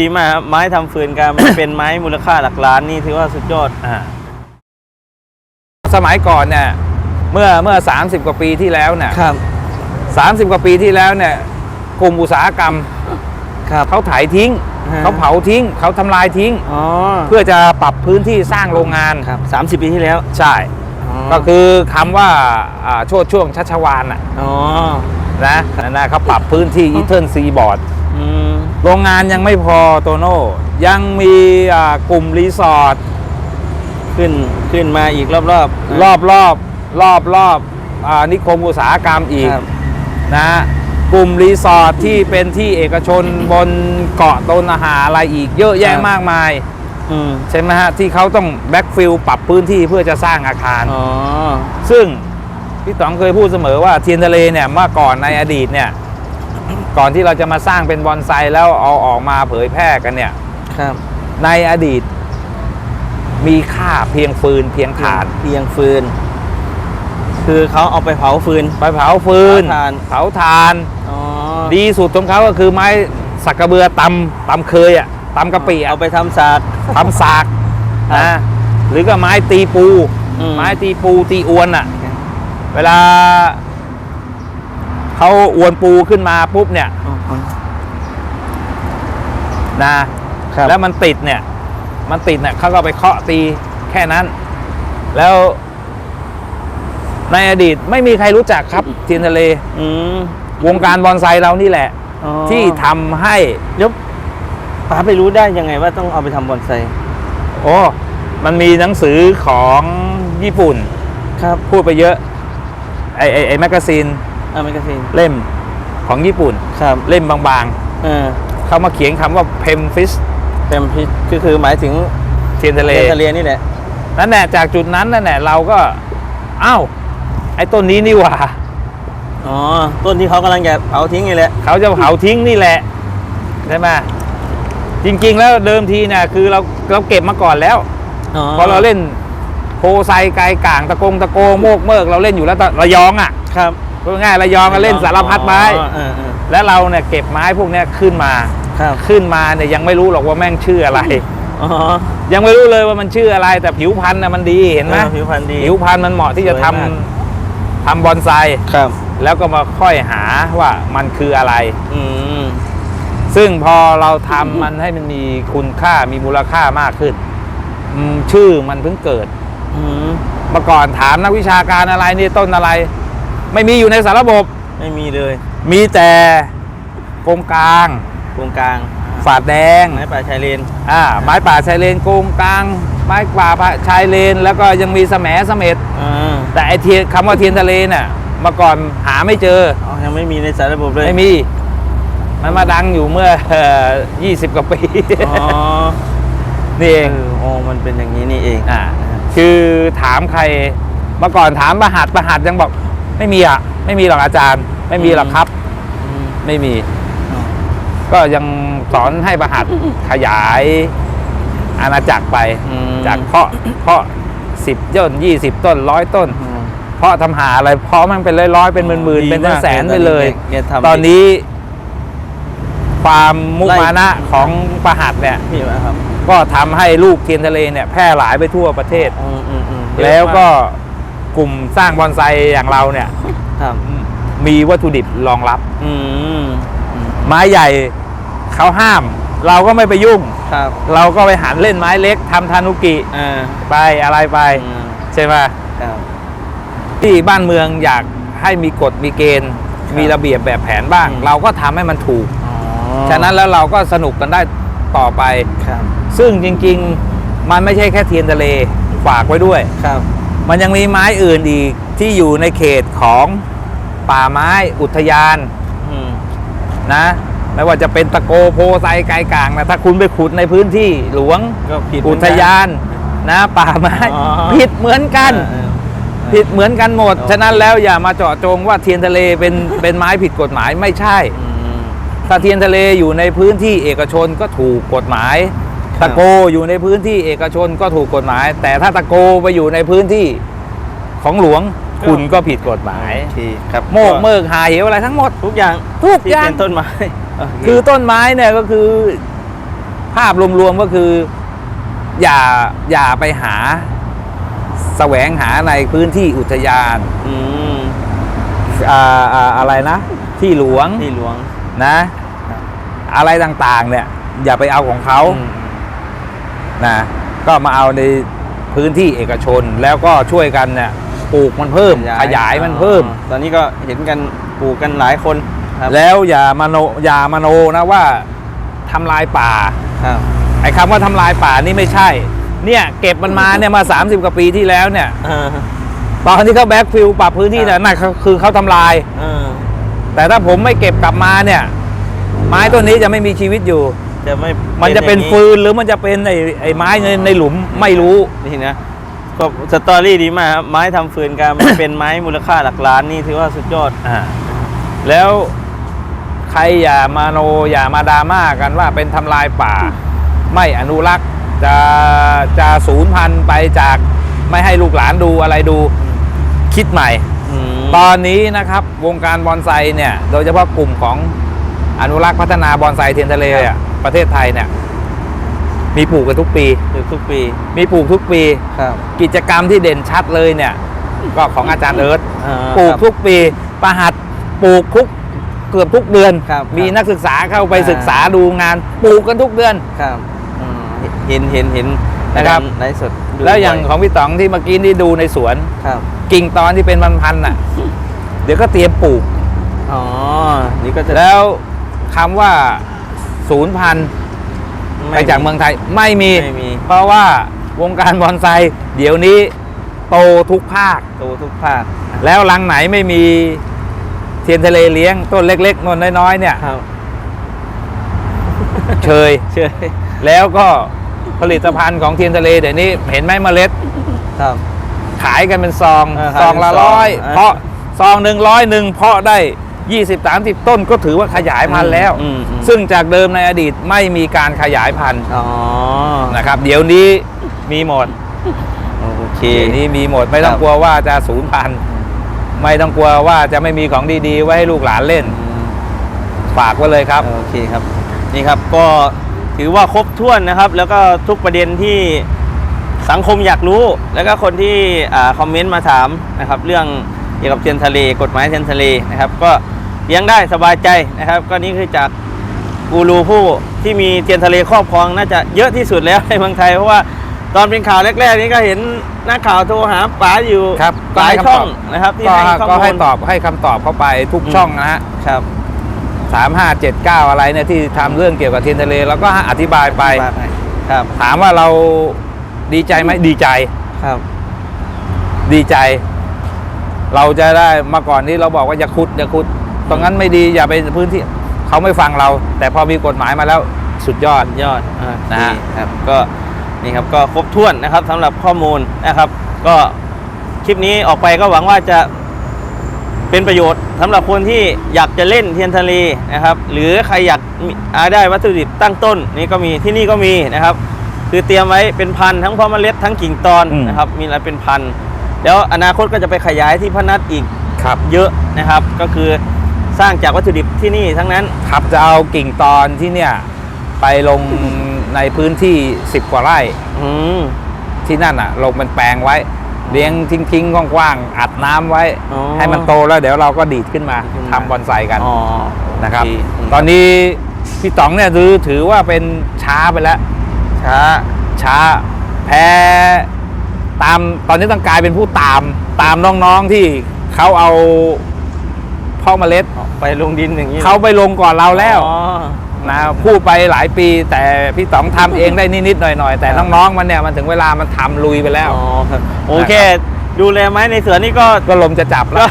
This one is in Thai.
ดีมากครับ ไม้ทำฟืนการมันเป็นไม้มูลค่าหลักล้านนี่ถือว่าสุดยอดอ่าสมัยก่อนเนี่ยเมื่อเมื่อ 30 กว่าปีที่แล้วเนี่ยครับสามสิบกว่าปีที่แล้วเนี่ยกลุ่มอุตสาหกรรมครับเขาถ่ายทิ้งฮะเขาเผาทิ้ง เขาทำลายทิ้งอ๋อเพื่อจะปรับพื้นที่สร้างโรงงานครับสามสิบปีที่แล้ว ใช่ ก็คือคำว่าอ่าโชดช่วงชัชวานอะอ๋อนะนั่นนะเขาปรับพื้นที่อีเทิร์นซีบอร์ดอืม โรงงานยังไม่พอโตโน่ยังมีอ่ากลุ่มรีสอร์ทขึ้นขึ้นมาอีกรอบรอบรอบรอบรอบรอบอ่านิคมอุตสาหกรรมอีกครับนะกลุ่มรีสอร์ทที่เป็นที่เอกชนบนเกาะต้นอาหารอะไรอีกเยอะแยะครับมากมายอืมใช่ไหมฮะ ที่เขาต้องแบ็กฟิลปรับพื้นที่เพื่อจะสร้างอาคารอ๋อซึ่งพี่ต๋องเคยพูดเสมอว่าเทียนทะเลเนี่ยเมื่อก่อนในอดีตเนี่ย ก่อนที่เราจะมาสร้างเป็นบอนไซแล้วเอาออกมาเผยแพร่กันเนี่ยครับ ในอดีต มีค่าเพียงฟืนเพียงถ่าน เพียงฟืน คือเขาเอาไปเผาฟืน ไปเผาฟืน เผาถ่าน เผาถ่านอ๋อดีสุดของเขาก็คือไม้สักกระเบือตำตำเคยอะตำกะปิอะเอาไปทำสากทำสากครับนะหรือก็ไม้ตีปูอืมไม้ตีปูตีอวนอะ เวลา เขาอวนปูขึ้นมาปุ๊บเนี่ยอ๋อนะครับแล้วมันติดเนี่ย มันติดเนี่ยเขาก็ไปเคาะตีแค่นั้น แล้วในอดีตไม่มีใครรู้จักครับเทียนทะเลอืมวงการบอนไซเรานี่แหละอ๋อที่ทำให้เดี๋ยวป๋าไปรู้ได้ยังไงว่าต้องเอาไปทำบอนไซโอ้มันมีหนังสือของญี่ปุ่น ครับพูดไปเยอะ ไอไอไอแมกกาซีน อเมริกาซีนเล่มของญี่ปุ่น ครับเล่มบางเออๆ เขามาเขียนคำว่าเพมฟิสเต็มพิษก็คือหมายถึงเทียนทะเลเทนทะเลนี่แหละ นั่นแหละจากจุดนั้นนั่นแหละเราก็อ้าวไอ้ต้นนี้นี่หว่า อ๋อ ต้นที่เขากำลังจะเผาทิ้งนี่แหละ เขาจะเผาทิ้งนี่แหละใช่ไหมจริง ๆ แล้วเดิมทีเนี่ยคือเราเราเก็บมาก่อนแล้ว อ๋อพอเราเล่นโพไซไกลก่างตะกงตะโกโมกเมิกเราเล่นอยู่แล้วตอนระยองอะ ครับ พูดง่ายๆระยองก็เล่นสารพัดไม้ อ๋อเออเออ แล้วเราเนี่ยเก็บไม้พวกเนี้ยขึ้นมาครับ ขึ้นมาเนี่ยยังไม่รู้หรอกว่าแม่งชื่ออะไรอ๋อยังไม่รู้เลยว่ามันชื่ออะไร แต่ผิวพันธุ์น่ะมันดีเห็นไหมออผิวพรรณดี ผิวพันธุ์มันเหมาะที่จะสวยทำมาก ทำบอนไซครับ แล้วก็มาค่อยหาว่ามันคืออะไร อืม ซึ่งพอเราทำมันให้มันมีคุณค่ามีมูลค่ามากขึ้นอืมชื่อมันเพิ่งเกิด อืม เมื่อก่อนถามนักวิชาการอะไรนี่ต้นอะไร ไม่มีอยู่ในสารระบบ ไม่มีเลยมีแต่โกงกลาง ตรงกลางฝาดแดง ไม้ป่าชายเลนอ่าไม้ป่าชายเลนโกงกลาง ไม้ป่าชายเลน แล้วก็ยังมีแสมเสม็ดอ่าแต่ไอเทียนคำว่าเทียนทะเลน่ะเมื่อก่อนหาไม่เจออ๋อยังไม่มีในสารระบบเลยไม่มี มันมาดังอยู่เมื่อ20 กว่าปี อ๋อนี่เอเองอโอ้มันเป็นอย่างนี้นี่เองอ่าคือถามใครเมื่อก่อนถามประหัดประหัดยังบอก ไม่มีอะ ไม่มีหรอกอาจารย์ ไม่มีหรอกครับอืมไม่มีอ๋อก็ยังสอนให้ประหัดขยายอาณาจักรไปอืมจากเพาะเพาะสิบต้นยี่สิบต้นร้อยต้นอืมเพาะทำหาอะไรเพาะมันเป็นร้อยๆเป็นหมื่นๆดีเป็นมากแสนๆเลยไปเลยแกทำตอนนี้ ความมุไล่มานะของประหัดเนี่ยพี่ว่าครับก็ทำให้ลูกเทียนทะเลเนี่ยแพร่หลายไปทั่วประเทศอืมอืมอืมแล้วก็ กลุ่มสร้างบอนไซอย่างเราเนี่ยครับมีวัตถุดิบรองรับอืมอืมไม้ใหญ่เขาห้าม เราก็ไม่ไปยุ่งครับ เราก็ไปหันเล่นไม้เล็กทำทานุกิอ่าไปอะไรไปอืมใช่ไหมครับที่บ้านเมืองอยากให้มีกฎมีเกณฑ์ครับมีระเบียบแบบแผนบ้างอืมเราก็ทำให้มันถูกอ๋อฉะนั้นแล้วเราก็สนุกกันได้ต่อไปครับ ซึ่งจริง ๆ มันไม่ใช่แค่เทียนทะเลฝากไว้ด้วยครับ มันยังมีไม้อื่นอีกที่อยู่ในเขตของป่าไม้อุทยานอืมนะไม่ว่าจะเป็นตะโกโพไซไกลกลางนะถ้าคุณไปขุดในพื้นที่หลวงก็ผิดอุทยานนะป่าไม้อ๋อผิดเหมือนกันเออเออผิดเหมือนกันหมดอ๋อฉะนั้นแล้วอย่ามาเจาะจงว่าเทียนทะเลเป็นเป็นไม้ผิดกฎหมายไม่ใช่อืมถ้าเทียนทะเลอยู่ในพื้นที่เอกชนก็ถูกกฎหมายครับ ตะโกอยู่ในพื้นที่เอกชนก็ถูกกฎหมาย แต่ถ้าตะโกไปอยู่ในพื้นที่ของหลวงคุณก็ผิดกฎหมายโอเคครับโมกเมิกหาเหวอะไรทั้งหมด ทุกอย่างทุกที่อย่างเป็นต้นไม้โเคือต้นไม้เนี่ยก็คือ ภาพรวมๆก็คือ อย่าอย่าไปหาแสวงหาในพื้นที่อุทยานอืมอ่าอ่าอะไรนะ ที่หลวงที่หลวงนะครับอะไรต่างๆ เนี่ย อย่าไปเอาของเขาอืม นะก็มาเอาในพื้นที่เอกชนแล้วก็ช่วยกันเนี่ยปลูกมันเพิ่มขยายมันเพิ่มอ๋อตอนนี้ก็เห็นกันปลูกกันหลายคนครับแล้วอย่ามาโนอย่ามาโนนะว่าทำลายป่าครับไอ้คำว่าทำลายป่านี่ไม่ใช่ เนี่ยเก็บมันมาเนี่ยมา 30 กว่าปีที่แล้วเนี่ยเออตอนที่เขาแบ็กฟิลปรับพื้นที่เนี่ยนั่นคือเขาทำลายเออแต่ถ้าผมไม่เก็บกลับมาเนี่ย ไม้ต้นนี้จะไม่มีชีวิตอยู่ จะไม่มันจะเป็นอย่างฟืนหรือมันจะเป็นไอ้ไอ้ไม้ในในหลุมไม่รู้นี่นะก็สตอรี่ดีมากครับไม้ทำฟืนการมันเป็นไม้มูลค่าหลักล้านนี่ถือว่าสุดยอดอ่าแล้วใครอย่ามาโนอย่ามาดราม่ากันว่าเป็นทำลายป่า ไม่อนุรักษ์จะจะสูญพันธุ์ไปจากไม่ให้ลูกหลานดูอะไรดูคิดใหม่อืมตอนนี้นะครับวงการบอนไซเนี่ย โดยเฉพาะกลุ่มของอนุรักษ์พัฒนาบอนไซเทียนทะเลอะ ประเทศไทยเนี่ย มีปลูกกันทุกปีอยู่ทุกปี มีปลูกทุกปี ครับ กิจกรรมที่เด่นชัดเลยเนี่ย ก็ของอาจารย์เอิร์ธอ่าปลูกครับทุกปี ประหัดปลูกทุกเกือบทุกเดือนครับมีครับนักศึกษาเข้าไปอ่าศึกษาดูงาน ปลูกกันทุกเดือนครับอืมเห็นเห็นเห็นนะครับไลฟ์สดดูแล้วอย่างบ่ของพี่ต๋องที่เมื่อกี้ที่ดูในสวนครับ กิ่งตอนที่เป็นพันๆน่ะ เดี๋ยวก็เตรียมปลูกอ๋อนี่ก็จะแล้วคำว่า ศูนย์พันธุ์ไปจากเมืองไทยไม่มี ไม่มี เพราะว่าวงการบอนไซเดี๋ยวนี้โตทุกภาค โตทุกภาค แล้วรังไหนไม่มีเทียนทะเลเลี้ยงต้นเล็กๆนนน้อยๆเนี่ยครับเชยเชื่อแล้วก็ผลิตภัณฑ์ของเทียนทะเลเดี๋ยวนี้เห็นไหมเมล็ดครับขายกันเป็นซองเออซองละขายเป็นซองร้อยอะเพราะซองหนึ่งร้อยหนึ่งเพาะได้ 20 30 ต้นก็ถือว่าขยายพันธุ์แล้ว อืมอืม ซึ่งจากเดิมในอดีตไม่มีการขยายพันธุ์อ๋อนะครับ เดี๋ยวนี้มีหมดโอเค เดี๋ยวนี้มีหมดไม่ต้องครับ กลัวว่าจะสูญพันธุ์ไม่ต้องกลัวว่าจะไม่มีของดีๆ ไว้ให้ลูกหลานเล่นอืมฝากไว้เลยครับ โอเคครับ นี่ครับก็ถือว่าครบถ้วนนะครับ แล้วก็ทุกประเด็นที่สังคมอยากรู้ แล้วก็คนที่อ่าคอมเมนต์มาถามนะครับ เรื่องเกี่ยวกับเทียนทะเลกฎหมายเทียนทะเลนะครับ ก็เลี้ยงได้สบายใจนะครับ ก็นี่คือจากกูรูผู้ที่มีเทียนทะเลครอบครองน่าจะเยอะที่สุดแล้วในเมืองไทย เพราะว่าตอนเป็นข่าวแรกๆนี้ก็เห็นนักข่าวโทรหาป๋าอยู่ครับหลายก็ให้คำช่องตอบนะครับที่ก็ให้ข้อก็มูให้ลตอบให้คำตอบเข้าไปทุกอืมช่องนะฮะครับสามห้าเจ็ดเก้าอะไรเนี่ยที่ทำเรื่องเกี่ยวกับเทียนทะเลแล้วก็อธิบายไปครับถามว่าเราดีใจไหมดีใจครับ ดีใจ เราจะได้มาก่อนนี้เราบอกว่าอย่าขุดอย่าขุด ตรงนั้นไม่ดีอย่าไปพื้นที่เขาไม่ฟังเรา แต่พอมีกฎหมายมาแล้วสุดยอดยอดอ่านะฮะดีครับก็นี่ครับก็ครบถ้วนนะครับสำหรับข้อมูลนะครับ ก็คลิปนี้ออกไปก็หวังว่าจะเป็นประโยชน์สำหรับคนที่อยากจะเล่นเทียนทะเลนะครับ หรือใครอยากมีอาได้วัตถุดิบตั้งต้นนี่ก็มีที่นี่ก็มีนะครับ คือเตรียมไว้เป็นพันธุ์ทั้งเพาะเมล็ดทั้งกิ่งตอนอืมนะครับมีอะไรเป็นพัน ธุ์แล้วอนาคตก็จะไปขยายที่พนัสอีกครับเยอะนะครับ ก็คือสร้างจากวัตถุดิบที่นี่ทั้งนั้น ครับจะเอากิ่งตอนที่เนี่ยไปลงในพื้นที่ 10 กว่าไร่อืมที่นั่นอะลงเป็นแปลงไว้ เลี้ยงทิ้งๆกว้างๆอัดน้ำไว้ อ๋อ ให้มันโตแล้วเดี๋ยวเราก็ดีดขึ้นมาขึ้นมาทำบอนไซกันอ๋อนะครับ โอเตอนนี้พี่ต๋องเนี่ยถือถือว่าเป็นช้าไปแล้ว ช้าช้าแพ้ ตามตอนนี้ต้องกลายเป็นผู้ตามตามน้องๆที่เขาเอาพ่อเมล็ดไปลงดินอย่างนี้เขาไปลงก่อนเราแล้วอ๋อ นะพูดไปหลายปี แต่พี่ต๋องทำเองได้นิดๆหน่อยๆแต่ครับน้องๆมันเนี่ยมันถึงเวลามันทำลุยไปแล้ว อ๋อครับโอเค ดูแลไหมในสวนนี่ก็ ก็ลมจะจับแล้ว